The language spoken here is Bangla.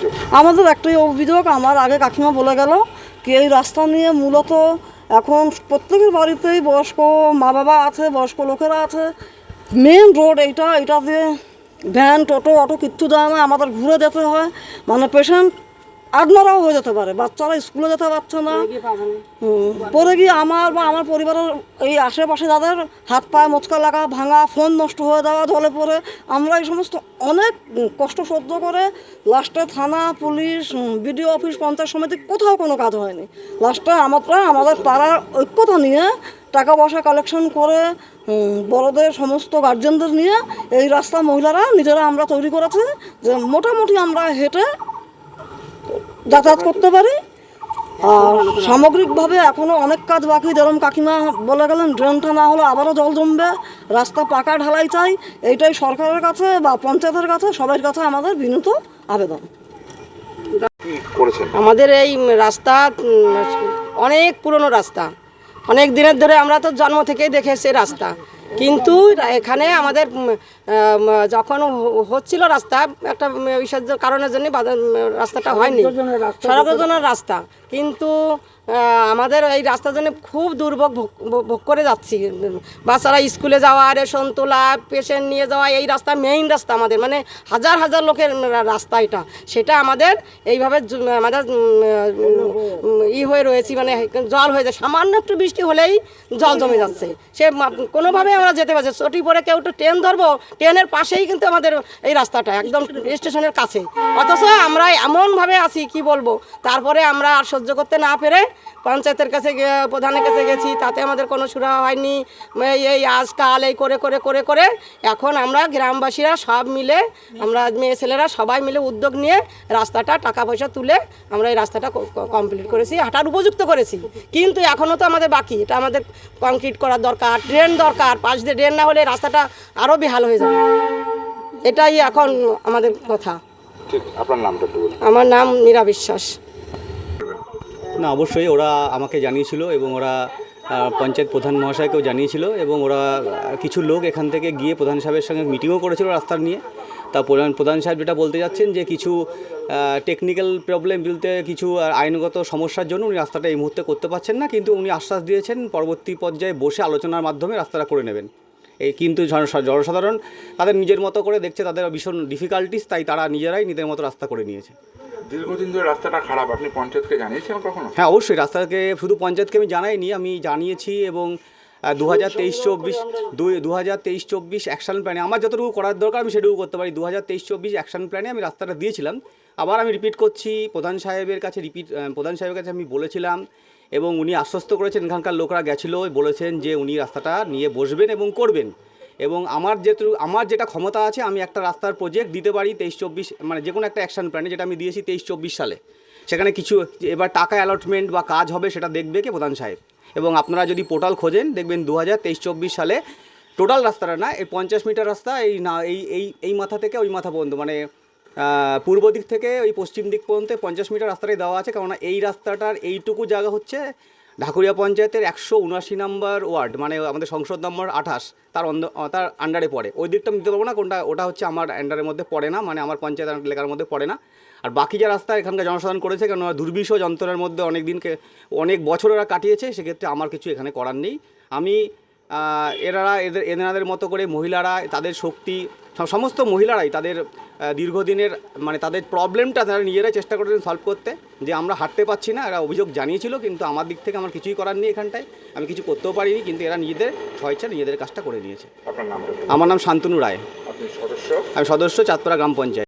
অভিযোগ আমাদের একটাই অভিযোগ, আমার আগে কাকিমা বলে গেল কি এই রাস্তা নিয়ে মূলত এখন প্রত্যেকের বাড়িতেই বয়স্ক মা বাবা আছে, বয়স্ক লোকেরা আছে। মেন রোড এইটা এটা দিয়ে ভ্যান টোটো, অটো কিচ্ছু যায় না আমাদের ঘুরে যেতে হয়। মানে পেশেন্ট আডমারাও হয়ে যেতে পারে। বাচ্চারা স্কুলে যেতে পারছে না। পরে গিয়ে আমার বা আমার পরিবারের এই আশেপাশে যাদের হাত পায়ে মোচকা লাগা ভাঙা ফোন নষ্ট হয়ে যাওয়া জলে পড়ে আমরা এই সমস্ত অনেক কষ্ট সহ্য করে লাস্টে থানা পুলিশ বিডিও অফিস পঞ্চায়েত সমিতি কোথাও কোনো কাজ হয়নি। লাস্টে আমরা আমাদের পাড়ার ঐক্যতা নিয়ে টাকা পয়সা কালেকশন করে বড়দের সমস্ত গার্জেনদের নিয়ে এই রাস্তা মহিলারা নিজেরা আমরা তৈরি করেছি যে মোটামুটি আমরা হেঁটে যাতায়াত করতে পারি। আর সামগ্রিকভাবে এখনও অনেক কাজ বাকি। যেরকম কাকিমা বলে গেলেন ড্রেনটা না হলে আবারও জল জমবে। রাস্তা পাকা ঢালাই চাই। এইটাই সরকারের কাছে বা পঞ্চায়েতের কাছে সবার কাছে আমাদের বিনীত আবেদন। আমাদের এই রাস্তা অনেক পুরনো রাস্তা। অনেক দিনের ধরে আমরা তো জন্ম থেকেই দেখে এসেছি রাস্তা। কিন্তু এখানে আমাদের যখন হচ্ছিল রাস্তা একটা বিসর্জন কারণের জন্য রাস্তাটা হয়নি। সড়কের জন্য রাস্তা। কিন্তু আমাদের এই রাস্তার জন্য খুব দুর্ভোগ ভোগ- করে যাচ্ছি। বাচ্চারা স্কুলে যাওয়া, রেশন তোলা, পেশেন্ট নিয়ে যাওয়া, এই রাস্তা মেইন রাস্তা আমাদের। মানে হাজার হাজার লোকের রাস্তা এটা। সেটা আমাদের এইভাবে আমাদের ই হয়ে রয়েছি মানে জল হয়ে যায়। সামান্য একটু বৃষ্টি হলেই জল জমে যাচ্ছে। সে কোনোভাবে আমরা যেতে পারছি চটি পরে কেউ একটু ট্রেন ধরবো ট্রেনের পাশেই কিন্তু আমাদের এই রাস্তাটা, একদম স্টেশনের কাছে। অথচ আমরা এমনভাবে আছি, কি বলব? তারপরে আমরা আর সহ্য করতে না পেরে পঞ্চায়েতের কাছে প্রধানের কাছে গেছি তাতে আমাদের কোনো সুরা হয়নি। এই এই আজকাল এই করে করে করে করে এখন আমরা গ্রামবাসীরা সব মিলে আমরা মেয়ে ছেলেরা সবাই মিলে উদ্যোগ নিয়ে রাস্তাটা টাকা পয়সা তুলে আমরা এই রাস্তাটা কমপ্লিট করেছি হাঁটার উপযুক্ত করেছি। কিন্তু এখনও তো আমাদের বাকি এটা আমাদের কংক্রিট করার দরকার ড্রেন দরকার পাশ দিয়ে ড্রেন না হলে রাস্তাটা আরও বেহাল হয়ে যাবে। এটাই এখন আমাদের কথা। ঠিক আপনার নামটা আমার নাম মীরা বিশ্বাস। না, অবশ্যই ওরা আমাকে জানিয়েছিল এবং ওরা পঞ্চায়েত প্রধান মহাশয়কেও জানিয়েছিল এবং ওরা কিছু লোক এখান থেকে গিয়ে প্রধান সাহেবের সঙ্গে মিটিংও করেছিল রাস্তার নিয়ে। তা প্রধান প্রধান সাহেব যেটা বলতে যাচ্ছেন যে কিছু টেকনিক্যাল প্রবলেম বলতে কিছু আইনগত সমস্যার জন্য উনি রাস্তাটা এই মুহূর্তে করতে পারছেন না, কিন্তু উনি আশ্বাস দিয়েছেন পরবর্তী পর্যায়ে বসে আলোচনার মাধ্যমে রাস্তাটা করে নেবেন। কিন্তু জনসাধারণ তাদের নিজের মতো করে দেখছে তাদের ভীষণ ডিফিকাল্টিস তাই তারা নিজেরাই নিজের মতো রাস্তা করে নিয়েছে। দীর্ঘদিন ধরে রাস্তাটা খারাপ আপনি পঞ্চায়েতকে জানিয়েছেন কখনো? হ্যাঁ অবশ্যই রাস্তাকে শুধু পঞ্চায়েতকে আমি জানাইনি আমি জানিয়েছি এবং দু হাজার তেইশ চব্বিশ দুই দু হাজার তেইশ চব্বিশ অ্যাকশন প্ল্যানে আমার যতটুকু করার দরকার আমি সেটুকু করতে পারি। দু হাজার তেইশ চব্বিশ অ্যাকশন প্ল্যানে আমি রাস্তাটা দিয়েছিলাম। আবার আমি রিপিট করছি, প্রধান সাহেবের কাছে রিপিট প্রধান সাহেবের কাছে আমি বলেছিলাম এবং উনি আশ্বস্ত করেছেন, এখানকার লোকরা গেছিল, বলেছেন যে উনি রাস্তাটা নিয়ে বসবেন এবং করবেন। এবং আমার যেটু আমার যেটা ক্ষমতা আছে, আমি একটা রাস্তার প্রজেক্ট দিতে পারি তেইশ চব্বিশ মানে যে কোনো একটা অ্যাকশন প্ল্যানে যেটা আমি দিয়েছি তেইশ চব্বিশ সালে। সেখানে কিছু, এবার টাকা অ্যালটমেন্ট বা কাজ হবে, সেটা দেখবে কে? প্রধান সাহেব। এবং আপনারা যদি পোর্টাল খোঁজেন, দেখবেন দু হাজার তেইশ চব্বিশ সালে টোটাল রাস্তাটা না, এই পঞ্চাশ মিটার রাস্তা, এই না এই এই মাথা থেকে ওই মাথা পর্যন্ত মানে পূর্ব দিক থেকে ওই পশ্চিম দিক পর্যন্ত পঞ্চাশ মিটার রাস্তাটাই দেওয়া আছে, কেননা এই রাস্তাটার এইটুকু জায়গা হচ্ছে ঢাকুরিয়া পঞ্চায়েতের একশো উনআশি নম্বর ওয়ার্ড মানে আমাদের সংসদ নম্বর আঠাশ, তার অন্ধ- তার আন্ডারে পড়ে। ওই দিকটা আমি দিতে পারব না, কোনটা, ওটা হচ্ছে আমার আন্ডারের মধ্যে পড়ে না মানে আমার পঞ্চায়েত এলাকার মধ্যে পড়ে না। আর বাকি যে রাস্তা এখানকার জনসাধারণ করেছে কেন দুর্বিষহ যন্ত্রের মধ্যে অনেক দিনকে অনেক বছর ওরা কাটিয়েছে, সেক্ষেত্রে আমার কিছু এখানে করার নেই। আমি এনারা এদের এনাদের মতো করে মহিলারা তাদের শক্তি সম- সমস্ত মহিলারাই তাদের দীর্ঘদিনের মানে তাদের প্রবলেমটা তারা নিজেরাই চেষ্টা করেছেন সলভ করতে। যে আমরা হাঁটতে পারছি না এরা অভিযোগ জানিয়েছিল কিন্তু আমার দিক থেকে আমার কিছুই করার নেই এখানটায়। আমি কিছু করতেও পারিনি কিন্তু এরা নিজেদের স্বেচ্ছা নিজেদের কাজটা করে নিয়েছে। আমার নাম শান্তনু রায়। সদস্য? আমি সদস্য চাঁদপাড়া গ্রাম পঞ্চায়েত।